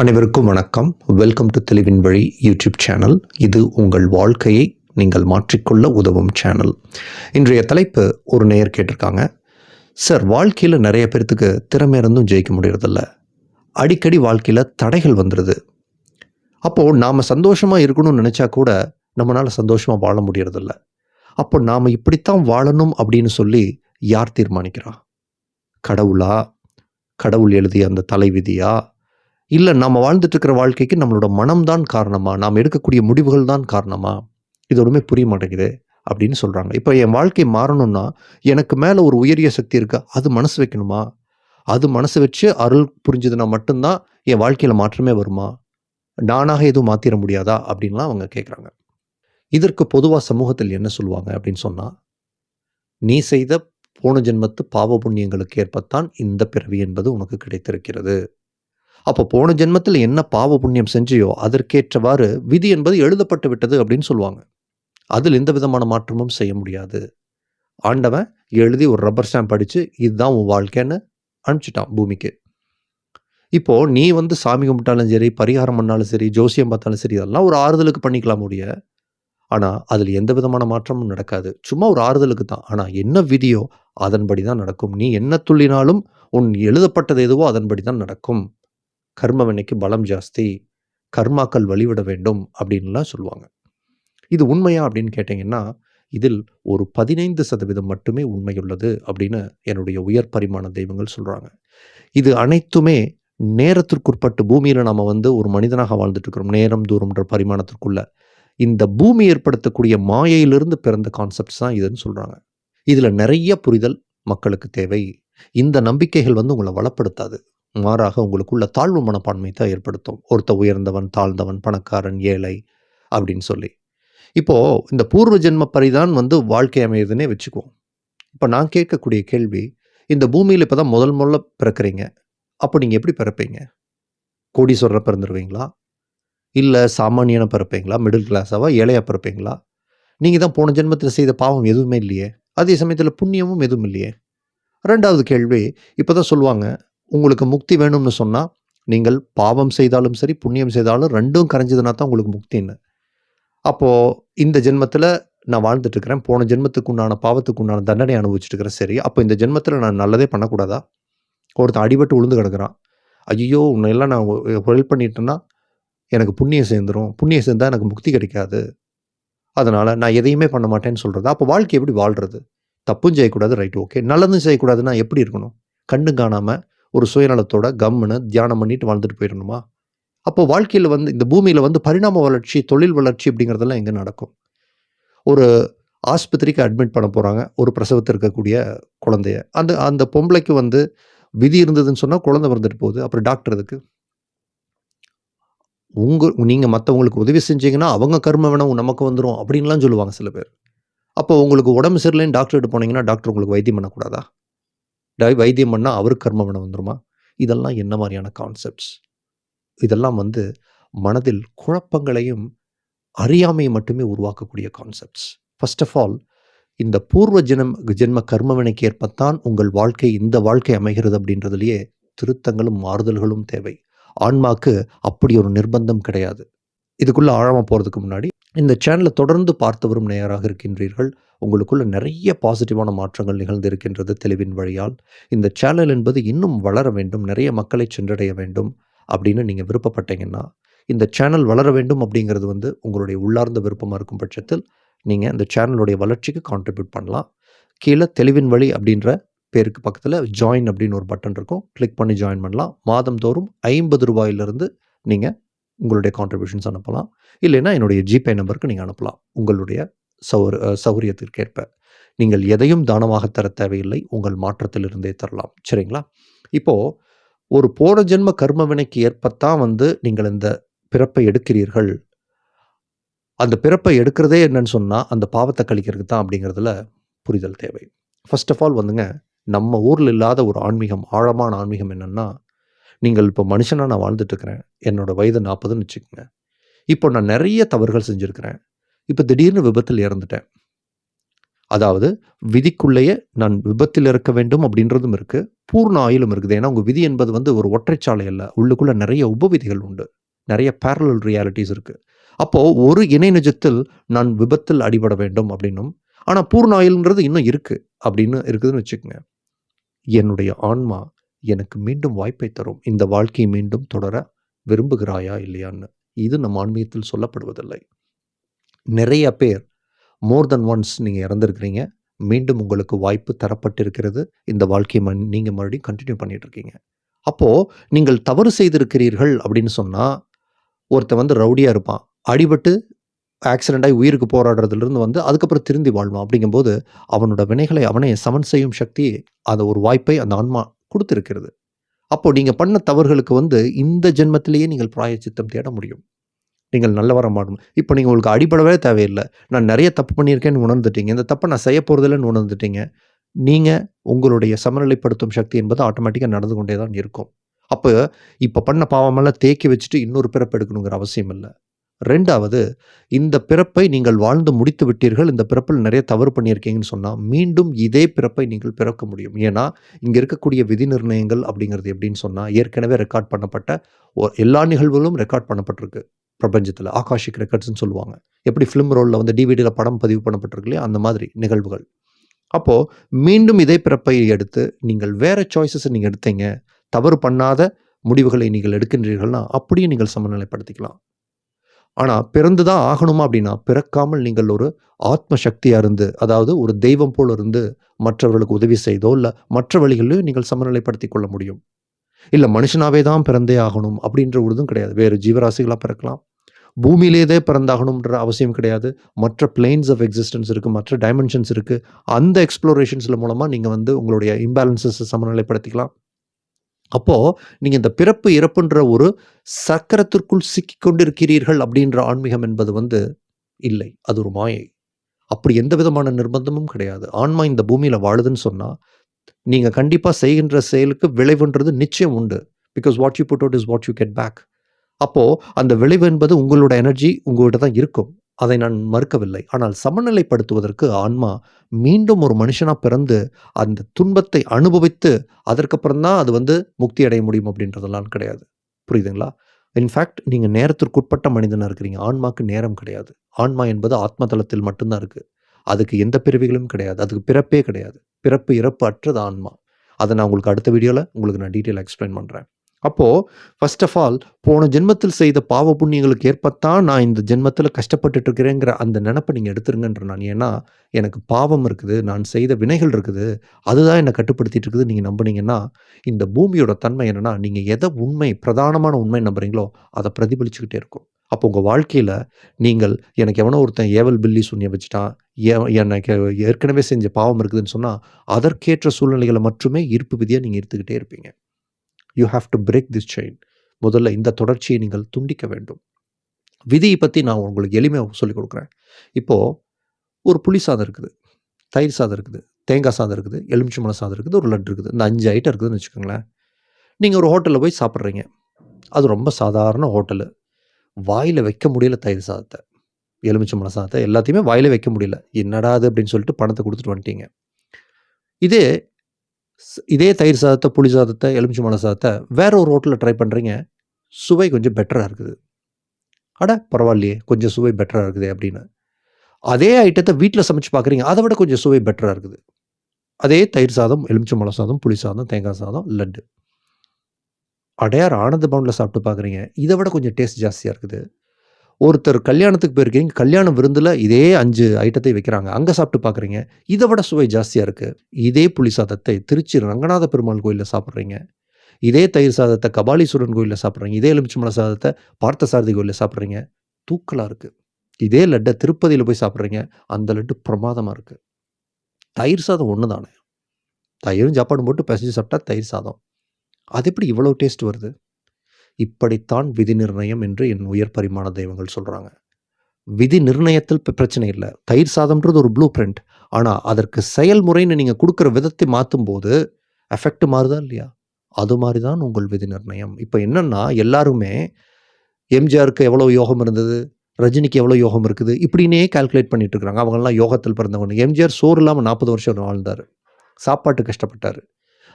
அனைவருக்கும் வணக்கம். Welcome to தெளிவின் வழி யூடியூப் சேனல் இது உங்கள் வாழ்க்கையை நீங்கள் மாற்றிக்கொள்ள உதவும் சேனல் இன்றைய தலைப்பு ஒரு நேயர் கேட்டிருக்காங்க. சார் வாழ்க்கையில் நிறைய பேர்த்துக்கு திறமை இருந்தும் ஜெயிக்க முடியறதில்ல. அடிக்கடி வாழ்க்கையில் தடைகள் வந்துடுது அப்போது நாம் சந்தோஷமாக இருக்கணும்னு நினச்சா கூட நம்மளால் சந்தோஷமாக வாழ முடியறதில்ல. அப்போ நாம் இப்படித்தான் வாழணும் அப்படின்னு சொல்லி யார் தீர்மானிக்கிறா? கடவுளா? கடவுள் எழுதிய அந்த தலைவிதியா? இல்லை நம்ம வாழ்ந்துட்டு இருக்கிற வாழ்க்கைக்கு நம்மளோட மனம்தான் காரணமா? நாம் எடுக்கக்கூடிய முடிவுகள் தான் காரணமா? இது ஒன்றுமே புரிய மாட்டேங்குது அப்படின்னு சொல்கிறாங்க இப்போ என் வாழ்க்கை மாறணும்னா எனக்கு மேலே ஒரு உயரிய சக்தி இருக்கா அது மனசு வைக்கணுமா? அது மனசு வச்சு அருள் புரிஞ்சதுன்னா மட்டும்தான் என் வாழ்க்கையில் மாற்றமே வருமா? நானாக எதுவும் மாற்றிட முடியாதா? அப்படின்லாம் அவங்க கேட்குறாங்க இதற்கு பொதுவாக சமூகத்தில் என்ன சொல்லுவாங்க அப்படின்னு சொன்னால் நீ செய்த போன ஜென்மத்து பாவ புண்ணியங்களுக்கு ஏற்பத்தான் இந்த பிறவி என்பது உனக்கு கிடைத்திருக்கிறது. அப்போ போன ஜென்மத்தில் என்ன பாவ புண்ணியம் செஞ்சியோ அதற்கேற்றவாறு விதி என்பது எழுதப்பட்டு விட்டது அப்படின்னு சொல்லுவாங்க. அதில் எந்த விதமான மாற்றமும் செய்ய முடியாது. ஆண்டவன் எழுதி ஒரு ரப்பர் ஸ்டாம்ப் அடித்து இதுதான் உன் வாழ்க்கைன்னு அனுப்பிச்சிட்டான் பூமிக்கு. இப்போ நீ வந்து சாமி கும்பிட்டாலும் சரி பரிகாரம் பண்ணாலும் சரி ஜோசியம் பார்த்தாலும் சரி இதெல்லாம் ஒரு ஆறுதலுக்கு பண்ணிக்கலாம் முடிய. ஆனால் அதில் எந்த விதமான மாற்றமும் நடக்காது. சும்மா ஒரு ஆறுதலுக்கு தான். ஆனால் என்ன விதியோ அதன்படி தான் நடக்கும். நீ என்ன துள்ளினாலும் உன் எழுதப்பட்டது எதுவோ அதன்படி தான் நடக்கும். கர்மவினைக்கு பலம் ஜாஸ்தி கர்மாக்கள் வழிவிட வேண்டும் அப்படின்லாம் சொல்லுவாங்க. இது உண்மையா அப்படின்னு கேட்டிங்கன்னா இதில் ஒரு பதினைந்து சதவீதம் மட்டுமே உண்மையுள்ளது அப்படின்னு என்னுடைய உயர் பரிமாண தெய்வங்கள் சொல்கிறாங்க இது அனைத்துமே நேரத்திற்குட்பட்டு பூமியில் நாம் வந்து ஒரு மனிதனாக வாழ்ந்துட்டு இருக்கிறோம் நேரம் தூரம்ன்ற பரிமாணத்திற்குள்ள. இந்த பூமி ஏற்படுத்தக்கூடிய மாயையிலிருந்து பிறந்த கான்செப்ட்ஸ் தான் இதுன்னு சொல்கிறாங்க இதில் நிறைய புரிதல் மக்களுக்கு தேவை. இந்த நம்பிக்கைகள் வந்து உங்களை வளப்படுத்தாது. மாறாக உங்களுக்குள்ள தாழ்வு மனப்பான்மை தான் ஏற்படுத்தும். ஒருத்த உயர்ந்தவன் தாழ்ந்தவன் பணக்காரன் ஏழை அப்படின்னு சொல்லி. இப்போது இந்த பூர்வ ஜென்ம பரிதான் வந்து வாழ்க்கை அமையுதுன்னே வச்சுக்குவோம். இப்போ நான் கேட்கக்கூடிய கேள்வி இந்த பூமியில் இப்போ தான் முதல் முதல்ல பிறக்கிறீங்க. அப்போ நீங்கள் எப்படி பிறப்பீங்க? கோடீஸ்வரரை பிறந்துருவீங்களா? இல்லை சாமானியனை பிறப்பீங்களா? மிடில் கிளாஸாவா ஏழையாக பிறப்பீங்களா? நீங்கள் தான் போன ஜென்மத்தில் செய்த பாவம் எதுவுமே இல்லையே. அதே சமயத்தில் புண்ணியமும் எதுவும் இல்லையே. ரெண்டாவது கேள்வி இப்போ தான் சொல்லுவாங்க உங்களுக்கு முக்தி வேணும்னு சொன்னால் நீங்கள் பாவம் செய்தாலும் சரி புண்ணியம் செய்தாலும் ரெண்டும் கரைஞ்சதுனா தான் உங்களுக்கு முக்தின்னு. அப்போது இந்த ஜென்மத்தில் நான் வாழ்ந்துட்டு இருக்கிறேன் போன ஜென்மத்துக்கு உண்டான பாவத்துக்கு உண்டான தண்டனை அனுபவிச்சுட்டு இருக்கிறேன் சரி அப்போ இந்த ஜென்மத்தில் நான் நல்லதே பண்ணக்கூடாதா? ஒருத்தன் அடிபட்டு விழுந்து கிடக்குறான். ஐயோ உன்னை எல்லாம் நான் ஹெல்ப் பண்ணிட்டேன்னா எனக்கு புண்ணியம் சேர்ந்துடும் புண்ணியம் சேர்ந்தால் எனக்கு முக்தி கிடைக்காது. அதனால் நான் எதையுமே பண்ண மாட்டேன்னு சொல்கிறது அப்போ வாழ்க்கை எப்படி வாழ்கிறது தப்பும் செய்யக்கூடாது ரைட் ஓகே நல்லதும் செய்யக்கூடாதுன்னா எப்படி இருக்கணும்? கண்ணு காணாமல் ஒரு சுயநலத்தோட கம்முன்னு தியானம் பண்ணிட்டு வாழ்ந்துட்டு போயிடணுமா? அப்போ வாழ்க்கையில் வந்து இந்த பூமியில் வந்து பரிணாம வளர்ச்சி தொழில் வளர்ச்சி அப்படிங்கிறதெல்லாம் எங்கே நடக்கும்? ஒரு ஆஸ்பத்திரிக்கு அட்மிட் பண்ண போகிறாங்க ஒரு பிரசவத்தில் இருக்கக்கூடிய குழந்தைய. அந்த அந்த பொம்பளைக்கு வந்து விதி இருந்ததுன்னு சொன்னால் குழந்தை வந்துட்டு போகுது. அப்புறம் டாக்டர் அதுக்கு உங்கள் நீங்கள் மற்றவங்களுக்கு உதவி செஞ்சீங்கன்னா அவங்க கர்ம வேணும் நமக்கு வந்துடும் அப்படின்லாம் சொல்லுவாங்க சில பேர். அப்போ உங்களுக்கு உடம்பு சரியில்லைன்னு டாக்டர்கிட்ட போனீங்கன்னா டாக்டர் உங்களுக்கு வைத்தியம் பண்ணக்கூடாதா? வைத்தியம் பண்ணால் அவருக்கு கர்மவினை வந்துருமா? இதெல்லாம் என்ன மாதிரியான கான்செப்ட்ஸ் இதெல்லாம் வந்து மனதில் குழப்பங்களையும் அறியாமையை மட்டுமே உருவாக்கக்கூடிய கான்செப்ட்ஸ் ஃபர்ஸ்ட் ஆஃப் ஆல் இந்த பூர்வ ஜென்ம ஜென்ம கர்மவினைக்கு ஏற்பத்தான் உங்கள் வாழ்க்கை இந்த வாழ்க்கை அமைகிறது அப்படின்றதுலேயே திருத்தங்களும் மாறுதல்களும் தேவை. ஆன்மாக்கு அப்படி ஒரு நிர்பந்தம் கிடையாது. இதுக்குள்ளே ஆழமாக போகிறதுக்கு முன்னாடி இந்த சேனலை தொடர்ந்து பார்த்து வரும் நேயராக இருக்கின்றீர்கள். உங்களுக்குள்ள நிறைய பாசிட்டிவான மாற்றங்கள் நிகழ்ந்து இருக்கின்றது தெளிவின் வழியால். இந்த சேனல் என்பது இன்னும் வளர வேண்டும் நிறைய மக்களை சென்றடைய வேண்டும் அப்படின்னு நீங்கள் விருப்பப்பட்டீங்கன்னா இந்த சேனல் வளர வேண்டும் அப்படிங்கிறது வந்து உங்களுடைய உள்ளார்ந்த விருப்பமாக இருக்கும் பட்சத்தில் நீங்கள் இந்த சேனலுடைய வளர்ச்சிக்கு கான்ட்ரிபியூட் பண்ணலாம். கீழே தெளிவின் வழி அப்படின்ற பேருக்கு பக்கத்தில் ஜாயின் அப்படின்னு ஒரு பட்டன் இருக்கும். கிளிக் பண்ணி ஜாயின் பண்ணலாம். மாதம் தோறும் ஐம்பது ரூபாயிலிருந்து நீங்கள் உங்களுடைய கான்ட்ரிபியூஷன்ஸ் அனுப்பலாம். இல்லைன்னா என்னுடைய ஜிபே நம்பருக்கு நீங்கள் அனுப்பலாம். உங்களுடைய சௌர் சௌகரியத்திற்கேற்ப. நீங்கள் எதையும் தானமாக தர தேவையில்லை. உங்கள் மாற்றத்திலிருந்தே தரலாம். சரிங்களா? இப்போது ஒரு போன ஜென்ம கர்ம வினைக்கு ஏற்பத்தான் வந்து நீங்கள் இந்த பிறப்பை எடுக்கிறீர்கள். அந்த பிறப்பை எடுக்கிறதே என்னன்னு சொன்னால் அந்த பாவத்தை கழிக்கிறதுக்கு தான் அப்படிங்கிறதுல புரிதல் தேவை. ஃபர்ஸ்ட் ஆஃப் ஆல் வந்துங்க நம்ம ஊரில் இல்லாத ஒரு ஆன்மீகம் ஆழமான ஆன்மீகம் என்னென்னா நீங்கள் இப்போ மனுஷனாக நான் வாழ்ந்துட்டுருக்கிறேன். என்னோடய வயது நாற்பதுன்னு வச்சுக்கோங்க. இப்போ நான் நிறைய தவறுகள் செஞ்சுருக்கிறேன். இப்போ திடீர்னு விபத்தில் இறந்துட்டேன். அதாவது விதிக்குள்ளேயே நான் விபத்தில் இருக்க வேண்டும் அப்படின்றதும் இருக்குது பூர்ண ஆயுளும் இருக்குது. ஏன்னா உங்கள் விதி என்பது வந்து ஒரு ஒற்றைச்சாலை அல்ல. உள்ளுக்குள்ளே நிறைய உபவிதிகள் உண்டு. நிறைய பேரலல் ரியாலிட்டிஸ் இருக்குது அப்போது ஒரு இணை நிஜத்தில் நான் விபத்தில் அடிபட வேண்டும் அப்படின்னும் ஆனால் பூர்ண ஆயுள்ன்றது இன்னும் இருக்குது அப்படின்னு இருக்குதுன்னு வச்சுக்கோங்க. என்னுடைய ஆன்மா எனக்கு மீண்டும் வாய்ப்பை தரும். இந்த வாழ்க்கையை மீண்டும் தொடர விரும்புகிறாயா இல்லையான்னு. இது நம் ஆன்மீகத்தில் சொல்லப்படுவதில்லை. நிறைய பேர் மோர் தென் ஒன்ஸ் நீங்கள் இறந்துருக்கிறீங்க. மீண்டும் உங்களுக்கு வாய்ப்பு தரப்பட்டிருக்கிறது. இந்த வாழ்க்கையை ம நீங்கள் மறுபடியும் கண்டினியூ பண்ணிட்டு இருக்கீங்க அப்போது நீங்கள் தவறு செய்திருக்கிறீர்கள் அப்படின்னு சொன்னால் ஒருத்தன் வந்து ரவுடியாக இருப்பான். அடிபட்டு ஆக்சிடென்ட் ஆகி உயிருக்கு போராடுறதுலேருந்து வந்து அதுக்கப்புறம் திருந்தி வாழ்வான். அப்படிங்கும்போது அவனோட வினைகளை அவனே சமன் செய்யும் சக்தி அந்த ஒரு வாய்ப்பை அந்த ஆன்மா கொடுத்துருக்கிறது. அப்போ நீங்கள் பண்ண தவறுகளுக்கு வந்து இந்த ஜென்மத்திலேயே நீங்கள் பிராயச்சித்தம் தேட முடியும். நீங்கள் நல்லவர மாடணும் இப்போ நீங்கள் உங்களுக்கு அடிப்படவே தேவையில்லை. நான் நிறைய தப்பு பண்ணியிருக்கேன்னு உணர்ந்துட்டீங்க. இந்த தப்பை நான் செய்ய போகிறதில்லன்னு உணர்ந்துட்டீங்க. நீங்கள் உங்களுடைய சமநிலைப்படுத்தும் சக்தி என்பது ஆட்டோமேட்டிக்காக நடந்து கொண்டே தான் இருக்கும். அப்போ இப்போ பண்ண பாவமெல்லாம் தேக்கி வச்சுட்டு இன்னொரு பிறப்பு எடுக்கணுங்கிற அவசியம் இல்லை. ரெண்டாவது இந்த பிறப்பை நீங்கள் வாழ்ந்து முடித்து விட்டீர்கள் இந்த பிறப்பில் நிறைய தவறு பண்ணியிருக்கீங்கன்னு சொன்னால் மீண்டும் இதே பிறப்பை நீங்கள் பிறக்க முடியும். ஏன்னா இங்கே இருக்கக்கூடிய விதி நிர்ணயங்கள் அப்படிங்கிறது எப்படின்னு சொன்னால் ஏற்கனவே ரெக்கார்ட் பண்ணப்பட்ட எல்லா நிகழ்வுகளும் ரெக்கார்ட் பண்ணப்பட்டிருக்கு. பிரபஞ்சத்தில் ஆகாஷிக் ரெக்கார்ட்ஸ்னு சொல்லுவாங்க. எப்படி ஃபிலிம் ரோலில் வந்து டிவிடியில் படம் பதிவு பண்ணப்பட்டிருக்கு இல்லையா அந்த மாதிரி நிகழ்வுகள். அப்போது மீண்டும் இதே பிறப்பை எடுத்து நீங்கள் வேறு சாய்ஸஸை நீங்கள் எடுத்தீங்க தவறு பண்ணாத முடிவுகளை நீங்கள் எடுக்கின்றீர்கள்னா அப்படியே நீங்கள் சமநிலைப்படுத்திக்கலாம். ஆனால் பிறந்து தான் ஆகணுமா அப்படின்னா பிறக்காமல் நீங்கள் ஒரு ஆத்ம சக்தியாக இருந்து அதாவது ஒரு தெய்வம் போல் இருந்து மற்றவர்களுக்கு உதவி செய்தோ இல்லை மற்ற வழிகளிலும் நீங்கள் சமநிலைப்படுத்தி கொள்ள முடியும். இல்லை மனுஷனாவே தான் பிறந்தே ஆகணும் அப்படின்ற உறுதும் கிடையாது. வேறு ஜீவராசிகளாக பிறக்கலாம். பூமியிலேதே பிறந்தாகணுன்ற அவசியம் கிடையாது. மற்ற பிளேன்ஸ் ஆஃப் எக்ஸிஸ்டன்ஸ் இருக்குது மற்ற டைமென்ஷன்ஸ் இருக்குது அந்த எக்ஸ்ப்ளோரேஷன்ஸில் மூலமாக நீங்கள் வந்து உங்களுடைய இம்பேலன்சஸை சமநிலைப்படுத்திக்கலாம். அப்போது நீங்கள் இந்த பிறப்பு இறப்புன்ற ஒரு சக்கரத்திற்குள் சிக்கி கொண்டிருக்கிறீர்கள் அப்படின்ற ஆன்மீகம் என்பது வந்து இல்லை. அது ஒரு மாயை. அப்படி எந்த விதமான நிர்பந்தமும் கிடையாது. ஆன்மா இந்த பூமியில் வாழுதுன்னு சொன்னால் நீங்கள் கண்டிப்பாக செய்கின்ற செயலுக்கு விளைவுன்றது நிச்சயம் உண்டு. Because what you put out is what you get back அப்போது அந்த விளைவு என்பது உங்களோட எனர்ஜி உங்கள்கிட்ட தான் இருக்கும். அதை நான் மறுக்கவில்லை. ஆனால் சமநிலைப்படுத்துவதற்கு ஆன்மா மீண்டும் ஒரு மனுஷனாக பிறந்து அந்த துன்பத்தை அனுபவித்து அதற்கப்புறம் தான் அது வந்து முக்தி அடைய முடியும் அப்படின்றதெல்லாம் கிடையாது. புரியுதுங்களா? இன்ஃபேக்ட் நீங்கள் நேரத்திற்குட்பட்ட மனிதனாக இருக்கிறீங்க. ஆன்மாக்கு நேரம் கிடையாது. ஆன்மா என்பது ஆத்ம தளத்தில் மட்டும்தான் இருக்குது அதுக்கு எந்த பிறவிகளும் கிடையாது. அதுக்கு பிறப்பே கிடையாது. பிறப்பு இறப்பு அற்றது ஆன்மா. அதை நான் உங்களுக்கு அடுத்த வீடியோவில் உங்களுக்கு நான் டீட்டெயில் எக்ஸ்பிளைன் பண்ணுறேன் அப்போது ஃபர்ஸ்ட் ஆஃப் ஆல் போன ஜென்மத்தில் செய்த பாவ புண்ணியங்களுக்கு ஏற்பத்தான் நான் இந்த ஜென்மத்தில் கஷ்டப்பட்டுட்டு இருக்கிறேங்கிற அந்த நினப்பை நீங்கள் எடுத்துருங்கன்ற நான். ஏன்னா எனக்கு பாவம் இருக்குது நான் செய்த வினைகள் இருக்குது அதுதான் என்னை கட்டுப்படுத்திட்டு இருக்குது நீங்கள் நம்புனீங்கன்னா இந்த பூமியோட தன்மை என்னென்னா நீங்கள் எதை உண்மை பிரதானமான உண்மை நம்புறீங்களோ அதை பிரதிபலிச்சுக்கிட்டே இருக்கும். அப்போ உங்கள் வாழ்க்கையில் நீங்கள் எனக்கு எவனோ ஒருத்தன் ஏவல் பில்லி சூன்யம் வச்சுட்டான் ஏ- எனக்கு ஏற்கனவே செஞ்ச பாவம் இருக்குதுன்னு சொன்னால் அதற்கேற்ற சூழ்நிலைகளை மட்டுமே ஈர்ப்பு விதியாக நீங்கள் எடுத்துக்கிட்டே இருப்பீங்க. You have to break this chain முதல்ல இந்த தொடர்ச்சியை நீங்கள் துண்டிக்க வேண்டும். விதியை பற்றி நான் உங்களுக்கு எளிமையாக சொல்லிக் கொடுக்குறேன். இப்போது ஒரு புளி சாதம் இருக்குது. தயிர் சாதம் இருக்குது. தேங்காய் சாதம் இருக்குது. எலுமிச்சம்பழம் சாதம் இருக்குது. ஒரு லட்டு இருக்குது. இந்த அஞ்சு ஐட்டம் இருக்குதுன்னு வச்சுக்கோங்களேன். நீங்கள் ஒரு ஹோட்டலில் போய் சாப்பிட்றீங்க. அது ரொம்ப சாதாரண ஹோட்டலு. வாயில் வைக்க முடியல தயிர் சாதத்தை. எலுமிச்சை மலை சாதத்தை எல்லாத்தையுமே வாயில வைக்க முடியல. என்னடா அது அப்படின்னு சொல்லிட்டு பணத்தை கொடுத்துட்டு வந்துட்டீங்க. இதே இதே தயிர் சாதத்தை புளி சாதத்தை எலுமிச்சம்பழம் சாதத்தை வேற ஒரு ஹோட்டலில் ட்ரை பண்ணுறீங்க சுவை கொஞ்சம் பெட்டராக இருக்குது. அட பரவாயில்லையே கொஞ்சம் சுவை பெட்டராக இருக்குது அப்படின்னு. அதே ஐட்டத்தை வீட்டில் சமைச்சு பார்க்குறீங்க அதை விட கொஞ்சம் சுவை பெட்டராக இருக்குது. அதே தயிர் சாதம் எலுமிச்சம்பழம் சாதம் புளி சாதம் தேங்காய் சாதம் லட்டு. அடையார் ஆனந்த பவுனில் சாப்பிட்டு பார்க்குறீங்க இதை விட கொஞ்சம் டேஸ்ட் ஜாஸ்தியாக இருக்குது. ஒருத்தர் கல்யாணத்துக்கு போயிருக்கீங்க கல்யாண விருந்தில் இதே அஞ்சு ஐட்டத்தை வைக்கிறாங்க. அங்கே சாப்பிட்டு பார்க்குறீங்க. இதை விட சுவை ஜாஸ்தியாக இருக்குது இதே புளி சாதத்தை திருச்சி ரங்கநாத பெருமாள் கோயிலில் சாப்பிட்றீங்க. இதே தயிர் சாதத்தை கபாலீஸ்வரன் கோயிலில் சாப்பிட்றீங்க. இதே எலுமிச்சம்பழ சாதத்தை பார்த்தசாரதி கோயிலில் சாப்பிட்றீங்க. தூக்கலாக இருக்குது இதே லட்டை திருப்பதியில் போய் சாப்பிட்றீங்க. அந்த லட்டு பிரமாதமாக இருக்குது தயிர் சாதம் ஒன்று தானே? தயிரும் சாப்பாடும் போட்டு பிசைஞ்சு சாப்பிட்டா தயிர் சாதம். அது எப்படி இவ்வளோ டேஸ்ட் வருது? இப்படித்தான் விதி நிர்ணயம் என்று என் உயர் பரிமாண தெய்வங்கள் சொல்கிறாங்க விதி நிர்ணயத்தில் பிரச்சனை இல்லை. தயிர் சாதம்ன்றது ஒரு ப்ளூ பிரிண்ட் ஆனால் அதற்கு செயல்முறைன்னு நீங்கள் கொடுக்குற விதத்தை மாற்றும் போது எஃபெக்ட் மாறுதா இல்லையா? அது மாதிரி தான் உங்கள் விதி நிர்ணயம். இப்போ என்னென்னா எல்லாருமே எம்ஜிஆருக்கு எவ்வளோ யோகம் இருந்தது? ரஜினிக்கு எவ்வளோ யோகம் இருக்குது? இப்படின்னே கால்குலேட் பண்ணிட்டு இருக்காங்க. அவங்கெல்லாம் யோகத்தில் பிறந்தவங்க. எம்ஜிஆர் சோறு இல்லாமல் நாற்பது வருஷம் வாழ்ந்தார். சாப்பாட்டு கஷ்டப்பட்டார்.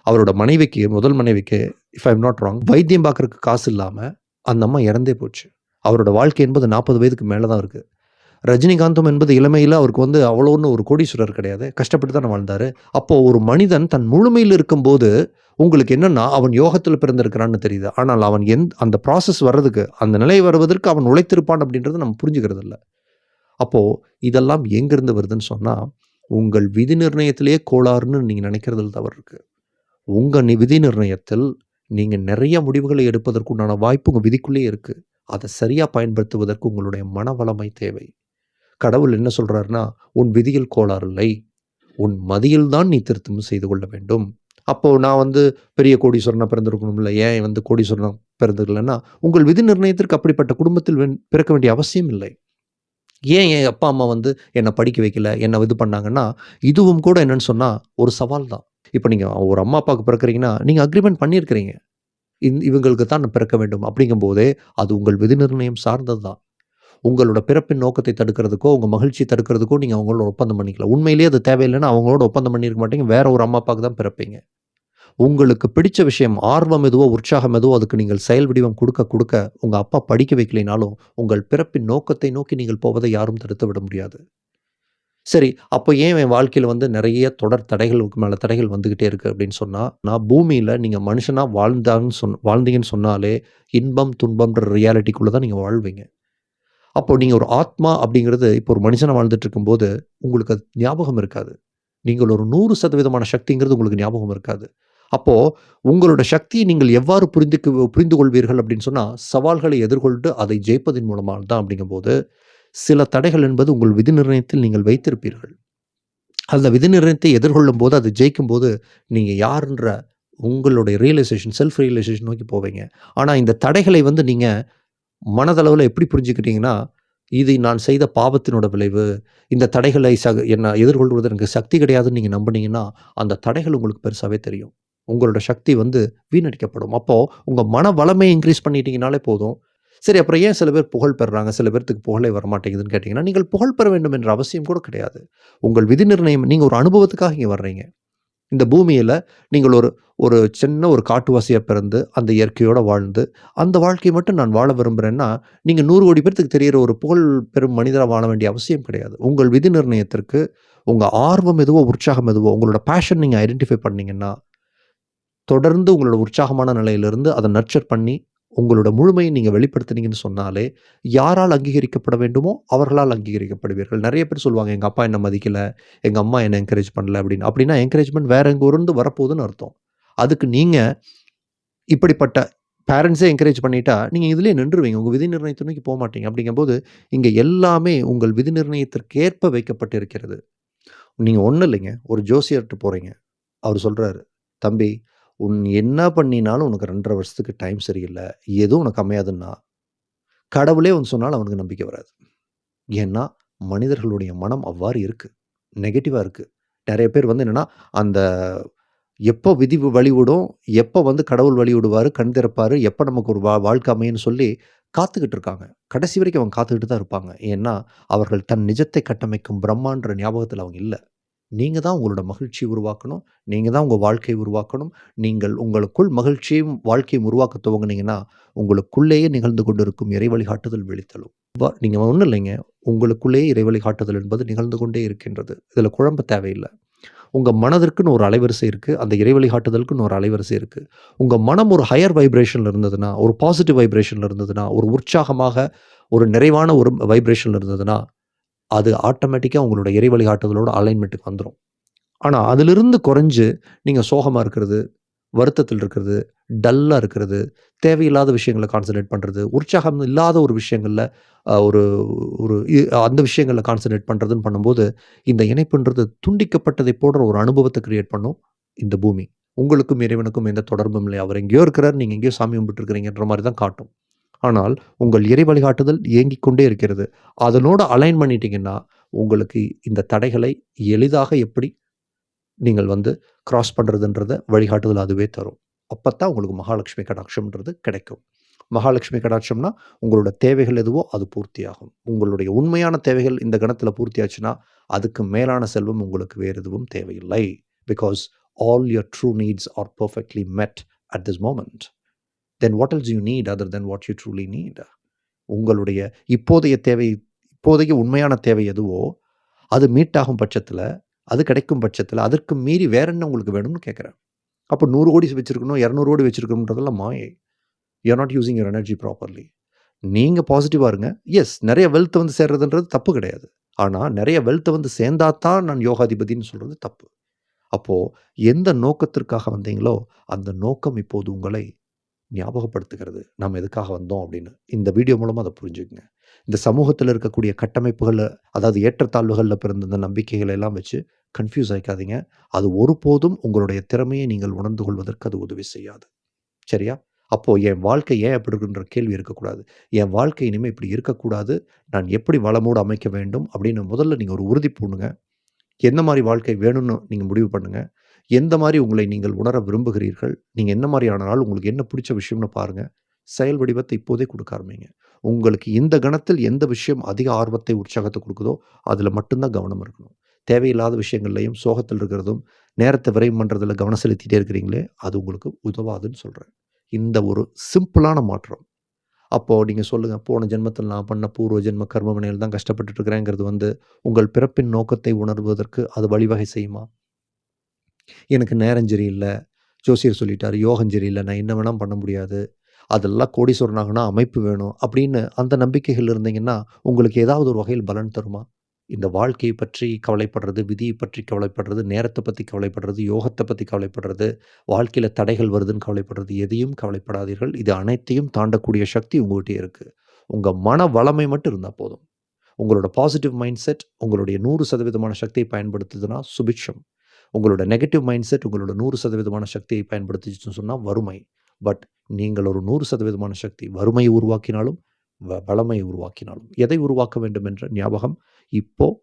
அவரோட மனைவிக்கு முதல் மனைவிக்கு இஃப் ஐம் நாட் ராங் வைத்தியம் பார்க்கறதுக்கு காசு இல்லாமல் அந்த அம்மா இறந்தே போச்சு. அவரோட வாழ்க்கை என்பது நாற்பது வயதுக்கு மேலே தான் இருக்குது ரஜினிகாந்தும் என்பது இளமையில் அவருக்கு வந்து அவ்வளோன்னு ஒரு கோடீஸ்வரர் கிடையாது. கஷ்டப்பட்டு தான் வாழ்ந்தார். அப்போது ஒரு மனிதன் தன் முழுமையில் இருக்கும்போது உங்களுக்கு என்னென்னா அவன் யோகத்தில் பிறந்திருக்கிறான்னு தெரியுது. ஆனால் அவன் எந் அந்த ப்ராசஸ் வர்றதுக்கு அந்த நிலை வருவதற்கு அவன் உழைத்திருப்பான் அப்படின்றத நம்ம புரிஞ்சுக்கிறது இல்லை. அப்போது இதெல்லாம் எங்கேருந்து வருதுன்னு சொன்னால் உங்கள் விதி நிர்ணயத்திலேயே கோளாறுன்னு நீங்கள் நினைக்கிறதுல தவறு இருக்குது உங்கள் நி விதி நிர்ணயத்தில் நீங்கள் நிறைய முடிவுகளை எடுப்பதற்குண்டான வாய்ப்பு உங்கள் விதிக்குள்ளேயே இருக்குது அதை சரியாக பயன்படுத்துவதற்கு உங்களுடைய மனவளமை தேவை. கடவுள் என்ன சொல்கிறாருன்னா உன் விதியில் கோளாறு இல்லை. உன் மதியில் தான் நீ திருத்தம் செய்து கொள்ள வேண்டும். அப்போது நான் வந்து பெரிய கோடீஸ்வரனாக பிறந்திருக்கணும் இல்லை ஏன் வந்து கோடீஸ்வரனாக பிறந்திருக்கலன்னா உங்கள் விதி நிர்ணயத்திற்கு அப்படிப்பட்ட குடும்பத்தில் பிறக்க வேண்டிய அவசியம் இல்லை. ஏன் என் அப்பா அம்மா வந்து என்னை படிக்க வைக்கல என்னை இது பண்ணாங்கன்னா இதுவும் கூட என்னன்னு சொன்னால் ஒரு சவால் தான். இப்போ நீங்கள் ஒரு அம்மா அப்பாவுக்கு பிறக்கிறீங்கன்னா நீங்கள் அக்ரிமெண்ட் பண்ணியிருக்கிறீங்க. இந் இவங்களுக்கு தான் நான் பிறக்க வேண்டும். அப்படிங்கும்போதே அது உங்கள் விதி நிர்ணயம் சார்ந்தது தான் உங்களோட பிறப்பின் நோக்கத்தை தடுக்கிறதுக்கோ உங்கள் மகிழ்ச்சி தடுக்கிறதுக்கோ நீங்கள் அவங்களோட ஒப்பந்தம் பண்ணிக்கலாம் உண்மையிலேயே அது தேவையில்லைன்னா அவங்களோட ஒப்பந்தம் பண்ணியிருக்க மாட்டீங்க. வேற ஒரு அம்மா அப்பாவுக்கு தான் பிறப்பீங்க. உங்களுக்கு பிடிச்ச விஷயம் ஆர்வம் எதுவோ உற்சாகம் எதுவோ அதுக்கு நீங்கள் செயல் வடிவம் கொடுக்க கொடுக்க உங்கள் அப்பா படிக்க வைக்கலைனாலும் உங்கள் பிறப்பின் நோக்கத்தை நோக்கி நீங்கள் போவதை யாரும் தடுத்து விட முடியாது. சரி அப்போ ஏன் என் வாழ்க்கையில் வந்து நிறைய தொடர் தடைகளுக்கு மேலே தடைகள் வந்துக்கிட்டே இருக்குது அப்படின்னு சொன்னால் நான் பூமியில் நீங்கள் மனுஷனாக வாழ்ந்தாங்கன்னு சொன் வாழ்ந்தீங்கன்னு சொன்னாலே இன்பம் துன்பம்ன்ற ரியாலிட்டிக்குள்ளே தான் நீங்கள் வாழ்வீங்க. அப்போ நீங்கள் ஒரு ஆத்மா அப்படிங்கிறது இப்போ ஒரு மனுஷனை வாழ்ந்துட்டு இருக்கும்போது உங்களுக்கு அது ஞாபகம் இருக்காது. நீங்கள் ஒரு நூறு சதவீதமான சக்திங்கிறது உங்களுக்கு ஞாபகம் இருக்காது. அப்போது உங்களோட சக்தியை நீங்கள் எவ்வாறு புரிந்து புரிந்து கொள்வீர்கள் அப்படின்னு சொன்னால் சவால்களை எதிர்கொண்டு அதை ஜெயிப்பதன் மூலமாக தான் அப்படிங்கும்போது சில தடைகள் என்பது உங்கள் விதி நிர்ணயத்தில் நீங்கள் வைத்திருப்பீர்கள். அந்த விதி நிர்ணயத்தை எதிர்கொள்ளும் போது அது ஜெயிக்கும் போது நீங்கள் யாருன்ற உங்களுடைய ரியலைசேஷன் செல்ஃப் ரியலைசேஷன் நோக்கி போவீங்க. ஆனால் இந்த தடைகளை வந்து நீங்கள் மனதளவில் எப்படி புரிஞ்சுக்கிட்டீங்கன்னா இது நான் செய்த பாவத்தினோட விளைவு. இந்த தடைகளை சக என்ன எதிர்கொள்வது எனக்கு சக்தி கிடையாதுன்னு நீங்கள் நம்புனீங்கன்னா அந்த தடைகள் உங்களுக்கு பெருசாகவே தெரியும். உங்களோட சக்தி வந்து வீணடிக்கப்படும். அப்போது உங்கள் மன வளமையை இன்க்ரீஸ் பண்ணிட்டீங்கனாலே போதும். சரி அப்புறம் ஏன் சில பேர் புகழ் பெறுறாங்க? சில பேர்த்துக்கு புகழே வரமாட்டேங்குதுன்னு கேட்டிங்கன்னா நீங்கள் புகழ் பெற வேண்டும் என்ற அவசியம் கூட கிடையாது. உங்கள் விதி நிர்ணயம் நீங்கள் ஒரு அனுபவத்துக்காக இங்கே வர்றீங்க. இந்த பூமியில் நீங்கள் ஒரு ஒரு சின்ன ஒரு காட்டுவாசியாக பிறந்து அந்த இயற்கையோடு வாழ்ந்து அந்த வாழ்க்கையை மட்டும் நான் வாழ விரும்புகிறேன்னா நீங்கள் நூறு கோடி பேர்த்துக்கு தெரியிற ஒரு புகழ் பெறும் மனிதராக வாழ வேண்டிய அவசியம் கிடையாது. உங்கள் விதி நிர்ணயத்திற்கு உங்கள் ஆர்வம் எதுவோ உற்சாகம் எதுவோ உங்களோட பேஷன் நீங்கள் ஐடென்டிஃபை பண்ணிங்கன்னா தொடர்ந்து உங்களோட உற்சாகமான நிலையிலிருந்து அதை நர்ச்சர் பண்ணி உங்களோட முழுமையை நீங்கள் வெளிப்படுத்துனீங்கன்னு சொன்னாலே யாரால் அங்கீகரிக்கப்பட வேண்டுமோ அவர்களால் அங்கீகரிக்கப்படுவீர்கள். நிறைய பேர் சொல்லுவாங்க எங்கள் அப்பா என்னை மதிக்கலை எங்கள் அம்மா என்னை என்கரேஜ் பண்ணல அப்படின்னு. அப்படின்னா என்கரேஜ்மெண்ட் வேற எங்கே இருந்து வரப்போகுதுன்னு அர்த்தம். அதுக்கு நீங்கள் இப்படிப்பட்ட பேரண்ட்ஸே என்கரேஜ் பண்ணிட்டா நீங்கள் இதுலேயே நின்றுவீங்க உங்கள் விதி நிர்ணயத்தை நோக்கி போக மாட்டீங்க. அப்படிங்கும்போது இங்கே எல்லாமே உங்கள் விதி நிர்ணயத்திற்கேற்ப வைக்கப்பட்டு இருக்கிறது நீங்கள் ஒன்றும் இல்லைங்க. ஒரு ஜோசியர்கிட்ட போகிறீங்க அவர் சொல்கிறாரு தம்பி உன் என்ன பண்ணினாலும் உனக்கு ரெண்டரை வருஷத்துக்கு டைம் சரியில்லை. எதுவும் உனக்கு அமையாதுன்னா கடவுளே வந்து சொன்னாலும் அவனுக்கு நம்பிக்கை வராது. ஏன்னா மனிதர்களுடைய மனம் அவ்வாறு இருக்குது நெகட்டிவாக இருக்குது நிறைய பேர் வந்து என்னென்னா அந்த எப்போ விதி வழிவிடும் எப்போ வந்து கடவுள் வழி விடுவார் கண் திறப்பார் எப்போ நமக்கு ஒரு வா வாழ்க்கை அமையும்னு சொல்லி காத்துக்கிட்டு இருக்காங்க. கடைசி வரைக்கும் அவங்க காத்துக்கிட்டு தான் இருப்பாங்க. ஏன்னா அவர்கள் தன் நிஜத்தை கட்டமைக்கும் பிரம்மான்ற ஞாபகத்தில் அவங்க இல்லை. நீங்கள் தான் உங்களோட மகிழ்ச்சியை உருவாக்கணும். நீங்கள் தான் உங்கள் வாழ்க்கையை உருவாக்கணும். நீங்கள் உங்களுக்குள் மகிழ்ச்சியும் வாழ்க்கையும் உருவாக்க துவங்குனீங்கன்னா உங்களுக்குள்ளேயே நிகழ்ந்து கொண்டிருக்கும் இறை வழிகாட்டுதல் வெளித்தலும் நீங்கள் ஒன்றும் இல்லைங்க. உங்களுக்குள்ளேயே இறை வழிகாட்டுதல் என்பது நிகழ்ந்து கொண்டே இருக்கின்றது. இதில் குழம்ப தேவையில்லை. உங்கள் மனதிற்குன்னு ஒரு அலைவரிசை இருக்குது அந்த இறைவழி காட்டுதலுக்குன்னு ஒரு அலைவரிசை இருக்குது உங்கள் மனம் ஒரு ஹையர் வைப்ரேஷனில் இருந்ததுன்னா ஒரு பாசிட்டிவ் வைப்ரேஷனில் இருந்ததுன்னா ஒரு உற்சாகமாக ஒரு நிறைவான ஒரு வைப்ரேஷனில் இருந்ததுன்னா அது ஆட்டோமேட்டிக்காக உங்களோட இறை வழிகாட்டுதலோட அலைன்மெண்ட்டுக்கு வந்துடும் ஆனால் அதிலிருந்து குறைஞ்சு நீங்கள் சோகமாக இருக்கிறது வருத்தத்தில் இருக்கிறது டல்லாக இருக்கிறது தேவையில்லாத விஷயங்களை கான்சன்ட்ரேட் பண்ணுறது உற்சாகம் இல்லாத ஒரு விஷயங்களில் ஒரு ஒரு அந்த விஷயங்களில் கான்சன்ட்ரேட் பண்ணுறதுன்னு பண்ணும்போது இந்த இணைப்புன்றது துண்டிக்கப்பட்டதை போன்ற ஒரு அனுபவத்தை கிரியேட் பண்ணும் இந்த பூமி. உங்களுக்கும் இறைவனுக்கும் எந்த தொடர்பும் இல்லை. அவர் எங்கேயோ இருக்கிறார் நீங்கள் எங்கேயோ சாமி கும்பிட்டு இருக்கிறீங்கன்ற மாதிரி தான் காட்டும். ஆனால் உங்கள் இறை வழிகாட்டுதல் இயங்கிக் கொண்டே இருக்கிறது. அதனோடு அலைன் பண்ணிட்டீங்கன்னா உங்களுக்கு இந்த தடைகளை எளிதாக எப்படி நீங்கள் வந்து கிராஸ் பண்ணுறதுன்றத வழிகாட்டுதல் அதுவே தரும். அப்போ தான் உங்களுக்கு மகாலட்சுமி கடாட்சம்ன்றது கிடைக்கும். மகாலட்சுமி கடாட்சம்னா உங்களோட தேவைகள் எதுவோ அது பூர்த்தியாகும். உங்களுடைய உண்மையான தேவைகள் இந்த கணத்தில் பூர்த்தியாச்சுன்னா அதுக்கு மேலான செல்வம் உங்களுக்கு வேறு எதுவும் தேவையில்லை. Because all your true needs are perfectly met at this moment then what else you need other than what you truly need உங்களுடைய இப்போதைய தேவை இப்போதைய உண்மையான தேவை எதுவோ அது மீட் ஆகும் பட்சத்தில் அது கிடைக்கும் பட்சத்தில் அதற்கு மீறி வேற என்ன உங்களுக்கு வேணும்னு கேட்குறேன். அப்போ நூறு கோடி வச்சுருக்கணும் இரநூறு கோடி வச்சுருக்கணுன்றதெல்லாம் மாயை. You're not using your energy properly நீங்கள் பாசிட்டிவாக இருங்க. எஸ் நிறைய வெல்த் வந்து சேர்றதுன்றது தப்பு கிடையாது. ஆனால் நிறைய வெல்த்தை வந்து சேர்ந்தா தான் நான் யோகாதிபதினு சொல்கிறது தப்பு. அப்போது எந்த நோக்கத்திற்காக வந்தீங்களோ அந்த நோக்கம் இப்போது உங்களை ஞாபகப்படுத்துகிறது. நாம் எதுக்காக வந்தோம் அப்படின்னு. இந்த வீடியோ மூலமாக அதை புரிஞ்சுக்குங்க. இந்த சமூகத்தில் இருக்கக்கூடிய கட்டமைப்புகளில் அதாவது ஏற்றத்தாழ்வுகளில் பிறந்த இந்த நம்பிக்கைகளை எல்லாம் வச்சு கன்ஃபியூஸ் ஆகிக்காதீங்க அது ஒருபோதும் உங்களுடைய திறமையை நீங்கள் உணர்ந்து கொள்வதற்கு அது உதவி செய்யாது. சரியா? அப்போது என் வாழ்க்கை ஏன் எப்படி இருக்குன்ற கேள்வி இருக்கக்கூடாது. என் வாழ்க்கை இனிமேல் இப்படி இருக்கக்கூடாது. நான் எப்படி வளமோடு அமைக்க வேண்டும் அப்படின்னு முதல்ல நீங்கள் ஒரு உறுதி பூணுங்க. எந்த மாதிரி வாழ்க்கை வேணும்னு நீங்கள் முடிவு பண்ணுங்கள் எந்த மாதிரி உங்களை நீங்கள் உணர விரும்புகிறீர்கள்? நீங்கள் என்ன மாதிரி உங்களுக்கு என்ன பிடிச்ச விஷயம்னு பாருங்கள் செயல் வடிவத்தை இப்போதே கொடுக்க ஆரம்பிங்க. உங்களுக்கு இந்த கணத்தில் எந்த விஷயம் அதிக ஆர்வத்தை உற்சாகத்தை கொடுக்குதோ அதில் மட்டும்தான் கவனம் இருக்கணும். தேவையில்லாத விஷயங்கள்லையும் சோகத்தில் இருக்கிறதும் நேரத்தை விரைவு பண்ணுறதில் கவனம் செலுத்திட்டே இருக்கிறீங்களே அது உங்களுக்கு உதவாதுன்னு சொல்கிறேன் இந்த ஒரு சிம்பிளான மாற்றம். அப்போது நீங்கள் சொல்லுங்கள் போன ஜென்மத்தில் நான் பண்ண பூர்வ ஜென்ம கர்ம வினையில் தான் கஷ்டப்பட்டுருக்கிறேங்கிறது வந்து உங்கள் பிறப்பின் நோக்கத்தை உணர்வதற்கு அது வழிவகை செய்யுமா? எனக்கு நேரம் சரியில்லை. ஜோசியர் சொல்லிட்டார் யோகம் சரியில்லை நான் என்ன வேணால் பண்ண முடியாது. அதெல்லாம் கோடீஸ்வரனாகனா அமைப்பு வேணும். அப்படின்னு அந்த நம்பிக்கைகள் இருந்தீங்கன்னா உங்களுக்கு ஏதாவது ஒரு வகையில் பலன் தருமா? இந்த வாழ்க்கையை பற்றி கவலைப்படுறது விதியை பற்றி கவலைப்படுறது நேரத்தை பற்றி கவலைப்படுறது யோகத்தை பற்றி கவலைப்படுறது வாழ்க்கையில் தடைகள் வருதுன்னு கவலைப்படுறது எதையும் கவலைப்படாதீர்கள். இது அனைத்தையும் தாண்டக்கூடிய சக்தி உங்கள்கிட்ட இருக்குது உங்கள் மன வளமை மட்டும் இருந்தால் போதும். உங்களோட பாசிட்டிவ் மைண்ட் செட் உங்களுடைய நூறு சதவீதமான சக்தியை பயன்படுத்துதுன்னா சுபிக்ஷம். உங்களோட நெகட்டிவ் மைண்ட் செட் உங்களோட நூறு சதவீதமான சக்தியை பயன்படுத்திச்சுன்னு சொன்னால் வறுமை. பட் நீங்கள் ஒரு நூறு சதவீதமான சக்தி வறுமையை உருவாக்கினாலும் வ வளமையை உருவாக்கினாலும் எதை உருவாக்க வேண்டும் என்ற ஞாபகம் இப்போது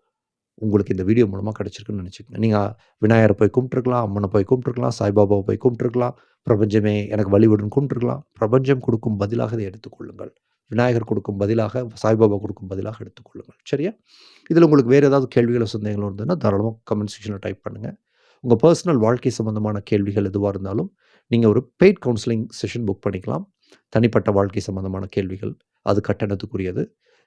உங்களுக்கு இந்த வீடியோ மூலமாக கிடச்சிருக்குன்னு நினச்சிக்கோங்க. நீங்கள் விநாயகரை போய் கும்பிட்டுருக்கலாம் அம்மனை போய் கும்பிட்டுருக்கலாம் சாய்பாபாவை போய் கும்பிட்டுருக்கலாம் பிரபஞ்சமே எனக்கு வழிவிடுன்னு கும்பிட்டுருக்கலாம். பிரபஞ்சம் கொடுக்கும் பதிலாக இதை எடுத்துக்கொள்ளுங்கள் விநாயகர் கொடுக்கும் பதிலாக சாய்பாபா கொடுக்கும் பதிலாக எடுத்துக்கொள்ளுங்கள் சரியா? இதில் உங்களுக்கு வேறு ஏதாவது கேள்விகளோ சந்தேகங்களோ இருந்ததுன்னா தாராளமாக கமெண்ட் செக்ஷனில் டைப் பண்ணுங்கள் உங்கள் பர்சனல் வாழ்க்கை சம்மந்தமான கேள்விகள் எதுவாக இருந்தாலும் நீங்கள் ஒரு பெய்ட் கவுன்சிலிங் செஷன் புக் பண்ணிக்கலாம். தனிப்பட்ட வாழ்க்கை சம்மந்தமான கேள்விகள் அது கட்டணத்துக்குரியது.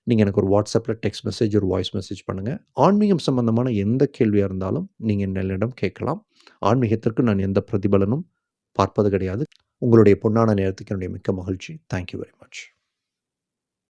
நீங்கள் எனக்கு ஒரு வாட்ஸ்அப்பில் டெக்ஸ்ட் மெசேஜ் ஒரு வாய்ஸ் மெசேஜ் பண்ணுங்கள் ஆன்மீகம் சம்மந்தமான எந்த கேள்வியாக இருந்தாலும் நீங்கள் என்னிடம் கேட்கலாம். ஆன்மீகத்திற்கு நான் எந்த பிரதிபலனும் பார்ப்பது கிடையாது. உங்களுடைய பொன்னான நேரத்துக்கு என்னுடைய மிக்க மகிழ்ச்சி. Thank you very much